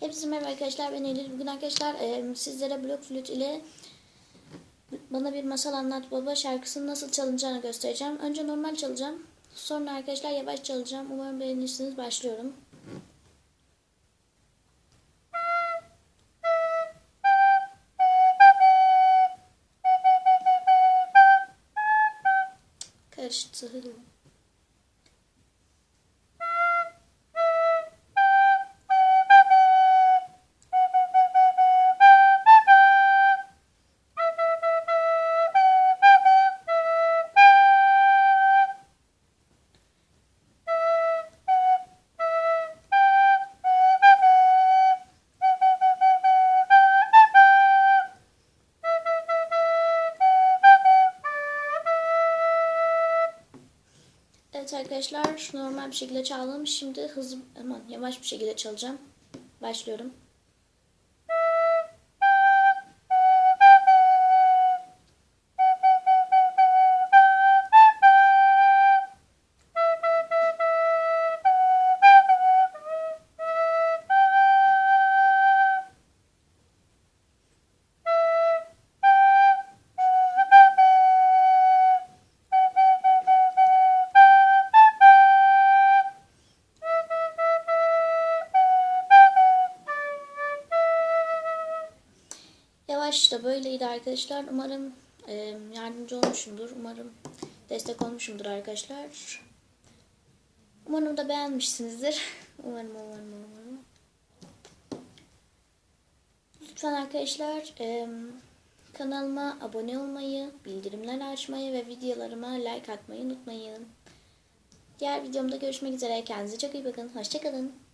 Hepinize merhaba arkadaşlar ben Eylül. Bugün arkadaşlar e, sizlere blok flüt ile bana bir masal anlat baba şarkısını nasıl çalınacağını göstereceğim. Önce normal çalacağım. Sonra arkadaşlar yavaş çalacağım. Umarım beğenirsiniz. Başlıyorum. Karıştı. Evet arkadaşlar normal bir şekilde çaldım. Şimdi hızlı aman yavaş bir şekilde çalacağım. Başlıyorum. Yavaş da böyleydi arkadaşlar. Umarım e, yardımcı olmuşumdur. Umarım destek olmuşumdur arkadaşlar. Umarım da beğenmişsinizdir. Umarım umarım umarım. Lütfen arkadaşlar e, kanalıma abone olmayı, bildirimler açmayı ve videolarıma like atmayı unutmayın. Diğer videomda görüşmek üzere. Kendinize çok iyi bakın. Hoşçakalın.